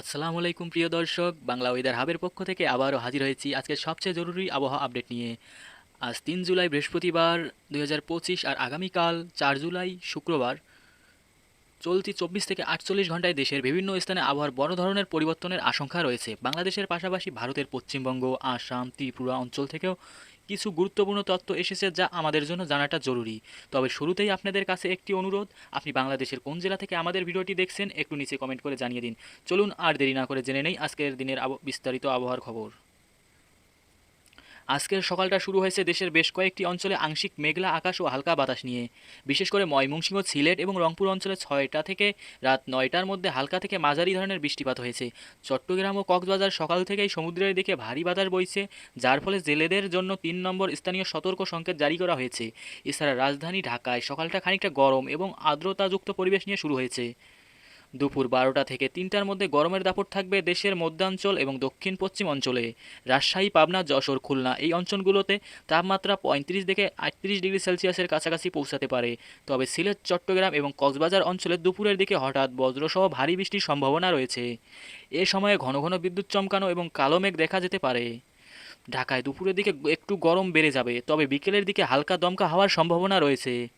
আসসালামু আলাইকুম প্রিয় দর্শক, বাংলা ওয়েদার হাবের পক্ষ থেকে আবারও হাজির হয়েছি আজকে সবচেয়ে জরুরি আবহাওয়া আপডেট নিয়ে। আজ তিন জুলাই বৃহস্পতিবার দু হাজার পঁচিশ আর আগামীকাল চার জুলাই শুক্রবার। চলতি চব্বিশ থেকে আটচল্লিশ ঘন্টায় দেশের বিভিন্ন স্থানে আবহাওয়ার বড় ধরনের পরিবর্তনের আশঙ্কা রয়েছে। বাংলাদেশের পাশাপাশি ভারতের পশ্চিমবঙ্গ, আসাম, ত্রিপুরা অঞ্চল থেকেও কিছু গুরুত্বপূর্ণ তথ্য এসেছে যা আমাদের জন্য জানাটা জরুরি। তবে শুরুতেই আপনাদের কাছে একটি অনুরোধ, আপনি বাংলাদেশের কোন জেলা থেকে আমাদের ভিডিওটি দেখছেন, একটু নিচে কমেন্ট করে জানিয়ে দিন। চলুন আর দেরি না করে জেনে নেই আজকের দিনের বিস্তারিত আবহাওয়ার খবর। আজকের সকালটা শুরু হয়েছে দেশের বেশ কয়েকটি অঞ্চলে আংশিক মেঘলা আকাশ ও হালকা বাতাস নিয়ে। বিশেষ করে ময়মনসিংহ, সিলেট এবং রংপুর অঞ্চলে ছয়টা থেকে রাত নয়টার মধ্যে হালকা থেকে মাঝারি ধরনের বৃষ্টিপাত হয়েছে। চট্টগ্রাম ও কক্সবাজার সকাল থেকেই সমুদ্রের দিকে ভারী বাতাস বইছে, যার ফলে জেলেদের জন্য তিন নম্বর স্থানীয় সতর্ক সংকেত জারি করা হয়েছে। এছাড়া রাজধানী ঢাকায় সকালটা খানিকটা গরম এবং আর্দ্রতাযুক্ত পরিবেশ নিয়ে শুরু হয়েছে। দুপুর বারোটা থেকে তিনটার মধ্যে গরমের দাপট থাকবে দেশের মধ্যাঞ্চল এবং দক্ষিণ পশ্চিম অঞ্চলে। রাজশাহী, পাবনা, যশোর, খুলনা এই অঞ্চলগুলোতে তাপমাত্রা পঁয়ত্রিশ থেকে আটত্রিশ ডিগ্রি সেলসিয়াসের কাছাকাছি পৌঁছাতে পারে। তবে সিলেট, চট্টগ্রাম এবং কক্সবাজার অঞ্চলে দুপুরের দিকে হঠাৎ বজ্রসহ ভারী বৃষ্টির সম্ভাবনা রয়েছে। এ সময়ে ঘন ঘন বিদ্যুৎ চমকানো এবং কালো মেঘ দেখা যেতে পারে। ঢাকায় দুপুরের দিকে একটু গরম বেড়ে যাবে, তবে বিকেলের দিকে হালকা দমকা হওয়ার সম্ভাবনা রয়েছে।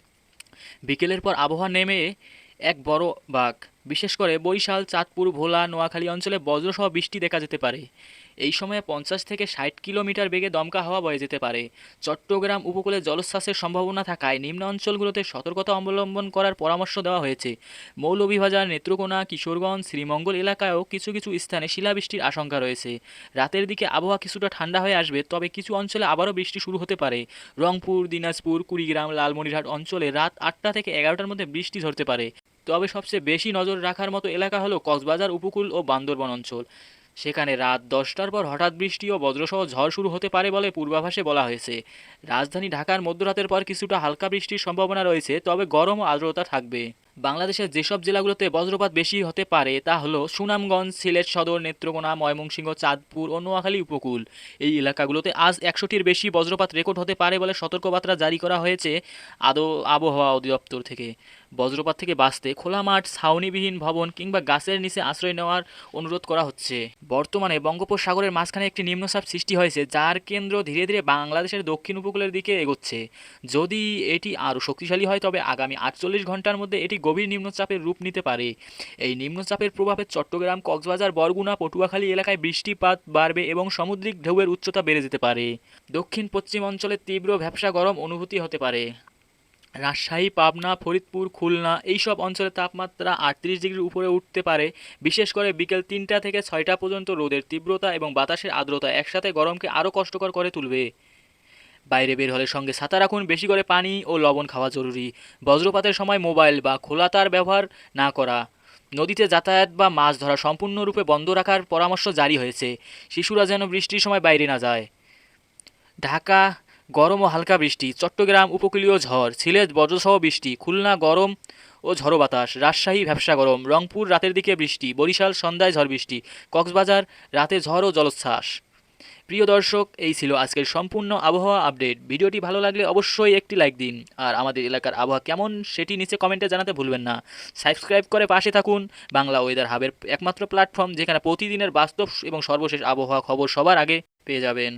বিকেলের পর আবহাওয়া নেমে এক বড় বাঘ। বিশেষ করে বরিশাল, চাঁদপুর, ভোলা, নোয়াখালী অঞ্চলে বজ্রসহ বৃষ্টি দেখা যেতে পারে। এই সময়ে পঞ্চাশ থেকে ষাট কিলোমিটার বেগে দমকা হাওয়া বয়ে যেতে পারে। চট্টগ্রাম উপকূলে জলোচ্ছ্বাসের সম্ভাবনা থাকায় নিম্ন অঞ্চলগুলোতে সতর্কতা অবলম্বন করার পরামর্শ দেওয়া হয়েছে। মৌলভীবাজার, নেত্রকোনা, কিশোরগঞ্জ, শ্রীমঙ্গল এলাকায়ও কিছু কিছু স্থানে শিলাবৃষ্টির আশঙ্কা রয়েছে। রাতের দিকে আবহাওয়া কিছুটা ঠান্ডা হয়ে আসবে, তবে কিছু অঞ্চলে আবারও বৃষ্টি শুরু হতে পারে। রংপুর, দিনাজপুর, কুড়িগ্রাম, লালমনিরহাট অঞ্চলে রাত আটটা থেকে এগারোটার মধ্যে বৃষ্টি ধরতে পারে। তবে সবচেয়ে বেশি নজর রাখার মতো এলাকা হলো কক্সবাজার, উপকূল ও বান্দরবন অঞ্চল। সেখানে রাত দশটার পর হঠাৎ বৃষ্টি ও বজ্রসহ ঝড় শুরু হতে পারে বলে পূর্বাভাসে বলা হয়েছে। রাজধানী ঢাকার মধ্যরাতের পর কিছুটা হালকা বৃষ্টির সম্ভাবনা রয়েছে, তবে গরম ও আর্দ্রতা থাকবে। বাংলাদেশের যেসব জেলাগুলোতে বজ্রপাত বেশি হতে পারে তা হলো সুনামগঞ্জ, সিলেট সদর, নেত্রকোনা, ময়মনসিংহ, চাঁদপুর ও নোয়াখালী উপকূল। এই এলাকাগুলোতে আজ একশোটির বেশি বজ্রপাত রেকর্ড হতে পারে বলে সতর্কবার্তা জারি করা হয়েছে আদৌ আবহাওয়া অধিদপ্তর থেকে। বজ্রপাত থেকে বাঁচতে খোলা মাঠ, ছাউনিবিহীন ভবন কিংবা গাছের নিচে আশ্রয় নেওয়ার অনুরোধ করা হচ্ছে। বর্তমানে বঙ্গোপসাগরের মাঝখানে একটি নিম্নচাপ সৃষ্টি হয়েছে, যার কেন্দ্র ধীরে ধীরে বাংলাদেশের দক্ষিণ উপকূলের দিকে এগোচ্ছে। যদি এটি আরও শক্তিশালী হয়, তবে আগামী আটচল্লিশ ঘণ্টার মধ্যে এটি গভীর নিম্নচাপের রূপ নিতে পারে। এই নিম্নচাপের প্রভাবে চট্টগ্রাম, কক্সবাজার, বরগুনা, পটুয়াখালী এলাকায় বৃষ্টিপাত বাড়বে এবং সামুদ্রিক ঢেউয়ের উচ্চতা বেড়ে যেতে পারে। দক্ষিণ পশ্চিম অঞ্চলে তীব্র ভ্যাবসা গরম অনুভূতি হতে পারে। রাজশাহী, পাবনা, ফরিদপুর, খুলনা এইসব অঞ্চলে তাপমাত্রা আটত্রিশ ডিগ্রির উপরে উঠতে পারে। বিশেষ করে বিকেল তিনটা থেকে ছয়টা পর্যন্ত রোদের তীব্রতা এবং বাতাসের আর্দ্রতা একসাথে গরমকে আরও কষ্টকর করে তুলবে। বাইরে বের হলে সঙ্গে ছাতা রাখুন বেশি করে পানি ও লবণ খাওয়া জরুরি। বজ্রপাতের সময় মোবাইল বা খোলা তার ব্যবহার না করা। নদীতে যাতায়াত বা মাছ ধরা সম্পূর্ণরূপে বন্ধ রাখার পরামর্শ জারি হয়েছে। শিশুরা যেন বৃষ্টির সময় বাইরে না যায়। ঢাকা গরম ও হালকা বৃষ্টি, চট্টগ্রাম উপকূলীয় ঝড়, সিলেট, বজ্রসহ বৃষ্টি, খুলনা গরম ও ঝড়ো বাতাস, রাজশাহী ভ্যাবসা গরম, রংপুর রাতের দিকে বৃষ্টি, বরিশাল সন্ধ্যায় ঝড় বৃষ্টি, কক্সবাজার রাতে ঝড় ও জলোচ্ছ্বাস। প্রিয় দর্শক, এই ছিল আজকের সম্পূর্ণ আবহাওয়া আপডেট। ভিডিওটি ভালো লাগলে অবশ্যই একটি লাইক দিন। আর আমাদের এলাকার আবহাওয়া কেমন, সেটি নিচে কমেন্টে জানাতে ভুলবেন না। সাবস্ক্রাইব করে পাশে থাকুন। বাংলা ওয়েদার হাবের একমাত্র প্ল্যাটফর্ম যেখানে প্রতিদিনের বাস্তব এবং সর্বশেষ আবহাওয়া খবর সবার আগে পেয়ে যাবেন।